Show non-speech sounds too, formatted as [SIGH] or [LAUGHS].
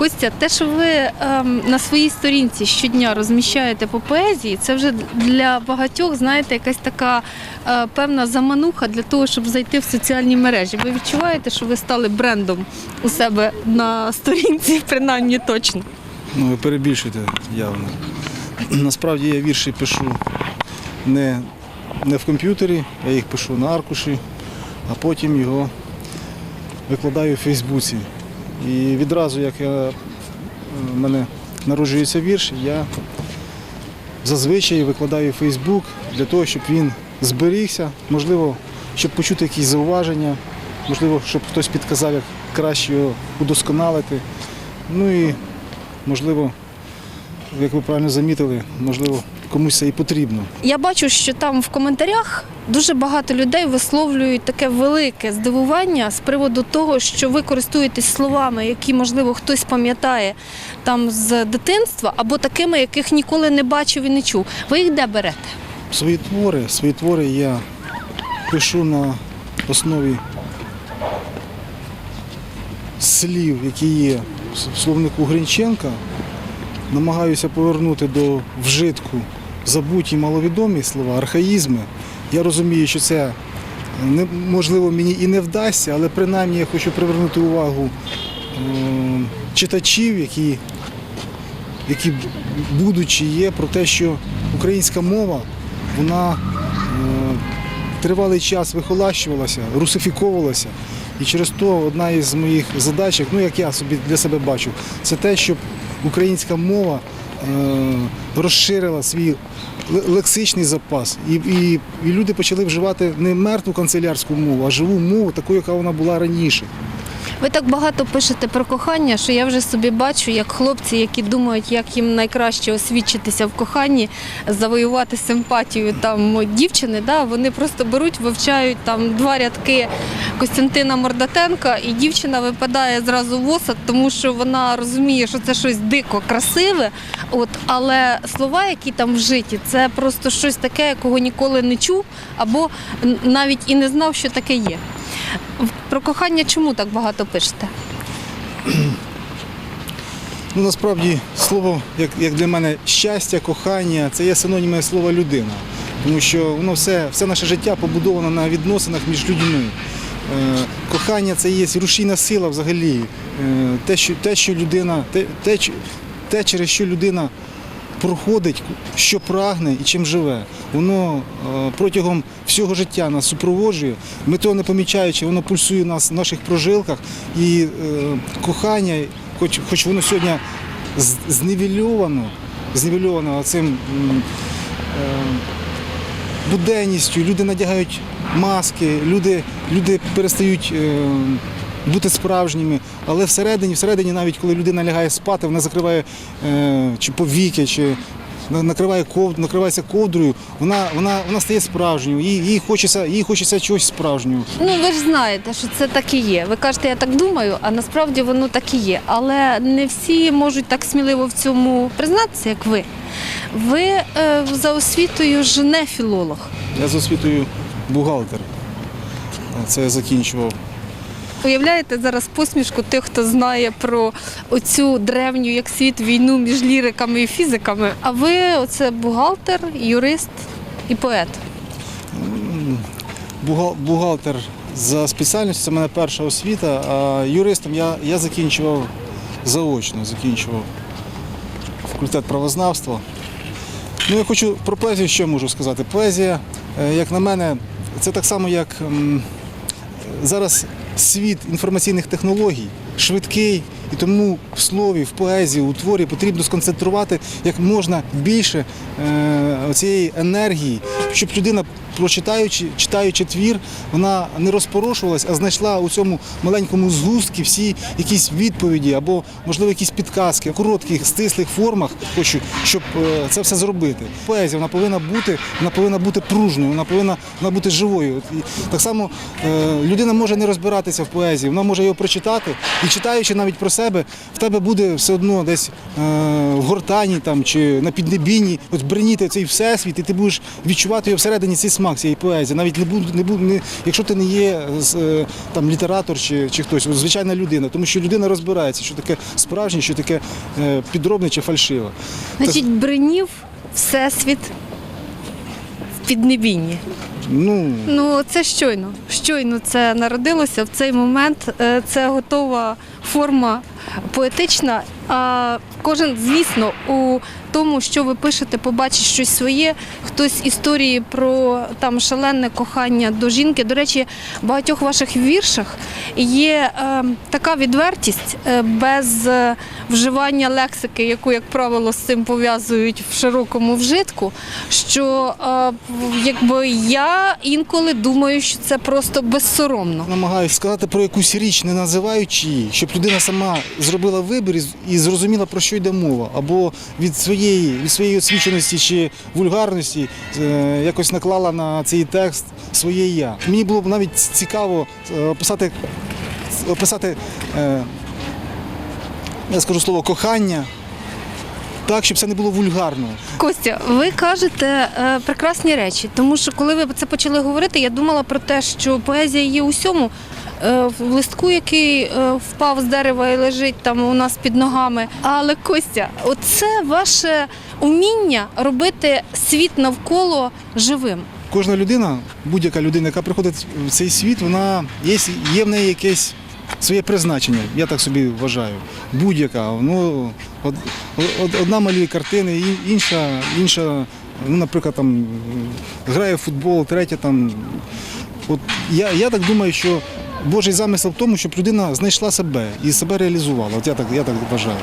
Костя, те, що ви ем, на своїй сторінці щодня розміщаєте по поезії, це вже для багатьох, знаєте, якась така е, певна замануха для того, щоб зайти в соціальні мережі. Ви відчуваєте, що ви стали брендом у себе на сторінці, [LAUGHS] принаймні точно. Ну, ви перебільшуєте явно. Насправді я вірші пишу не, не в комп'ютері, я їх пишу на аркуші, а потім його викладаю в Фейсбуці. І відразу, як я, е, в мене народжується вірш, я зазвичай викладаю Фейсбук для того, щоб він зберігся, можливо, щоб почути якісь зауваження, можливо, щоб хтось підказав, як краще його удосконалити. Ну і можливо, як ви правильно замітили, можливо, комусь це і потрібно. Я бачу, що там в коментарях дуже багато людей висловлюють таке велике здивування з приводу того, що ви користуєтесь словами, які, можливо, хтось пам'ятає там з дитинства, або такими, яких ніколи не бачив і не чув. Ви їх де берете? Свої твори, свої твори я пишу на основі слів, які є в словнику Гринченка. Намагаюся повернути до вжитку забуті маловідомі слова, архаїзми. Я розумію, що це не- можливо мені і не вдасться, але принаймні я хочу привернути увагу е, читачів, які які будуть чи є, про те, що українська мова вона е, тривалий час вихолащувалася, русифіковувалася. І через то одна із моїх задач, ну як я собі для себе бачу, це те, щоб українська мова е, розширила свій лексичний запас. І, і, і люди почали вживати не мертву канцелярську мову, а живу мову, таку, яка вона була раніше. Ви так багато пишете про кохання, що я вже собі бачу, як хлопці, які думають, як їм найкраще освідчитися в коханні, завоювати симпатію там дівчини. Да, вони просто беруть, вивчають там два рядки Костянтина Мордатенка, і дівчина випадає зразу в осад, тому що вона розуміє, що це щось дико красиве. От, але слова, які там вжиті, це просто щось таке, якого ніколи не чув, або навіть і не знав, що таке є. Про кохання чому так багато пишете? Ну, насправді слово, як, як для мене, щастя, кохання це є синоніми слова людина. Тому що воно все, все наше життя побудовано на відносинах між людьми. Е, кохання це є рушійна сила взагалі. Е, те, що, те, що людина, те, те, те, через що людина проходить, що прагне і чим живе. Воно е, протягом всього життя нас супроводжує. Ми того не помічаючи, воно пульсує нас в наших прожилках. І е, кохання, хоч, хоч воно сьогодні з- знівельовано, знівельовано цим е, буденністю, люди надягають маски, люди, люди перестають бути справжніми. Але всередині, всередині, навіть коли людина лягає спати, вона закриває е, чи повіки, чи накриває ков, накривається ковдрою, вона, вона, вона стає справжньою, їй, їй, хочеться, їй хочеться чогось справжнього. Ну ви ж знаєте, що це так і є. Ви кажете, я так думаю, а насправді воно так і є. Але не всі можуть так сміливо в цьому признатися, як ви. Ви е, за освітою ж не філолог. Я за освітою бухгалтер. Це я закінчував. Уявляєте зараз посмішку тих, хто знає про оцю древню як світ війну між ліриками і фізиками. А ви оце бухгалтер, юрист і поет. Бухгалтер за спеціальністю, це мене перша освіта, а юристом я, я закінчував заочно, закінчував факультет правознавства. Ну, я хочу про поезію що можу сказати. Поезія, е, як на мене, це так само, як зараз світ інформаційних технологій швидкий, і тому в слові, в поезії, у творі потрібно сконцентрувати як можна більше е, цієї енергії, щоб людина, прочитаючи, читаючи твір, вона не розпорошувалась, а знайшла у цьому маленькому згустці всі якісь відповіді або, можливо, якісь підказки в коротких, стислих формах. Хочу, щоб е, це все зробити. Поезія вона повинна бути, вона повинна бути пружною, вона повинна вона бути живою. І Так само е, людина може не розбиратися в поезії, вона може його прочитати і читаючи навіть про себе, в тебе буде все одно десь е, в гортані там чи на піднебінні, от бреніти цей всесвіт, і ти будеш відчувати його всередині цей смак цієї поезії. Навіть не буду, не буду, не, якщо ти не є е, там літератор чи, чи хтось, звичайна людина, тому що людина розбирається, що таке справжнє, що таке е, підробне чи фальшиве. Значить, бринів всесвіт в піднебінні. Ну Ну, це щойно. Щойно це народилося в цей момент. е, Це готова форма поетична. А кожен, звісно, у тому, що ви пишете, побачить щось своє. Хтось історії про там шалене кохання до жінки. До речі, в багатьох ваших віршах є е, така відвертість е, без е, вживання лексики, яку, як правило, з цим пов'язують в широкому вжитку. Що е, якби я інколи думаю, що це просто безсоромно. намагаюся сказати про якусь річ, не називаючи її, щоб людина сама зробила вибір і зрозуміла, про що йде мова. Або від своєї, від своєї освіченості чи вульгарності е, якось наклала на цей текст своє я. Мені було б навіть цікаво е, описати, описати е, я скажу слово кохання. Так, щоб це не було вульгарно. Костя, ви кажете е, прекрасні речі, тому що коли ви це почали говорити, я думала про те, що поезія є усьому. Е, в листку, який е, впав з дерева і лежить там у нас під ногами. Але Костя, оце ваше уміння робити світ навколо живим. Кожна людина, будь-яка людина, яка приходить в цей світ, вона є, є в неї якесь своє призначення, я так собі вважаю. Будь-яка. Ну, од, од- одна малює картини, інша, інша, ну, наприклад, там, грає в футбол, третя там. От я, я так думаю, що Божий замисел в тому, щоб людина знайшла себе і себе реалізувала. От я так, я так вважаю.